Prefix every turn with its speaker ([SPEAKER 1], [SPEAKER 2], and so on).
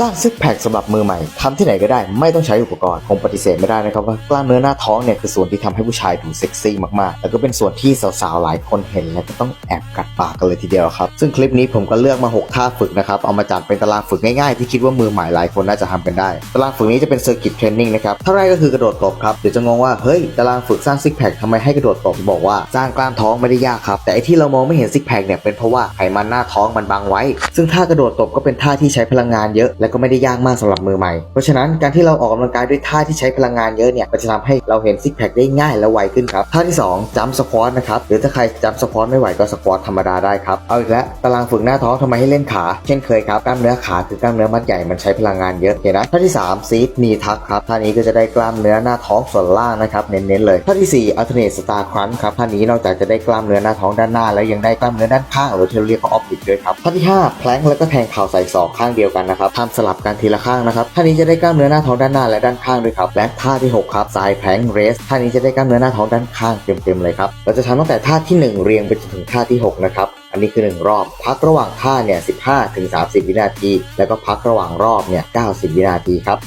[SPEAKER 1] สร้างซิกแพคสำหรับมือใหม่ทำที่ไหนก็ได้ไม่ต้องใช้อุปกรณ์คงปฏิเสธไม่ได้นะครับว่ากล้ามเนื้อหน้าท้องเนี่ยคือส่วนที่ทำให้ผู้ชายดูเซ็กซี่มากๆ แล้วก็เป็นส่วนที่สาวๆหลายคนเห็นแล้วก็ต้องแอบกัดปากกันเลยทีเดียวครับ ซึ่งคลิปนี้ผมก็เลือกมา 6 ท่าฝึกนะครับ เอามาจัดเป็นตารางฝึกง่ายๆ ที่คิดว่ามือใหม่หลายคนน่าจะทำกันได้ ตารางฝึกนี้จะเป็นเซอร์กิตเทรนนิ่งนะครับท่าแรกก็คือกระโดดตบครับเดี๋ยวจะงงว่าเฮ้ยตารางฝึกสร้างซิกแพคทำไมให้กระโดดตบบอกว่าสร้างกล้ามท้องไม่ได้ยากครับแต่ไอที่เรามองไม่เห็นซิกแพคเนี่ยเป็นเพราะว่าไขมันหน้าท้องมันบังไว้ ซึ่งท่ากระโดดตบก็เป็นท่าที่ใช้พลังงานเยอะและก็ไม่ได้ยากมากสำหรับมือใหม่ เพราะฉะนั้นการที่เราออกกำลังกายด้วยท่าที่ใช้พลังงานเยอะเนี่ยก็จะทำให้เราเห็นซิกแพคได้ง่ายและไวขึ้นครับท่าที่2จัมสควอตนะครับหรือถ้าใครจัมสควอตไม่ไหวก็สควอตธรรมดาได้ครับเอาอีกแล้วตารางฝึกหน้าท้องทำไมให้เล่นขา เช่นเคยครับกล้ามเนื้อขาคือกล้ามเนื้อมัดใหญ่มันใช้พลังงานเยอะเห็นนะท่าที่3ซีดนีทักครับท่านี้ก็จะได้กล้ามเนื้อหน้าท้องส่วนล่างนะครับเน้นๆเลยท่าที่4อัลเทเนทสตาร์ครันครับท่านี้นอกจากจะได้กล้ามเนื้อหน้าท้องด้านหน้า แล้วยังได้กล้ามเนื้อด้านข้างหรือที่เรียกว่าออฟบิดด้วยครับท่าที่5แพลงแล้วก็แทงเข่าใส่ศอกข้างเดียวกันนะครับทำสลับกันทีละข้างนะครับท่านี้จะได้กล้ามเนื้อหน้าท้องด้านหน้าและด้านข้างด้วยครับและท่าที่หกครับสายแพงเรสท่านี้จะได้กล้ามเนื้อหน้าท้องด้านข้างเต็มๆเลยครับเราจะทำตั้งแต่ท่าที่หนึ่งเรียงไปจนถึงท่าที่หกนะครับอันนี้คือ 1 รอบ พักระหว่างท่าเนี่ย15ถึง30 วินาที แล้วก็พักระหว่างรอบเนี่ย90 วินาทีครับ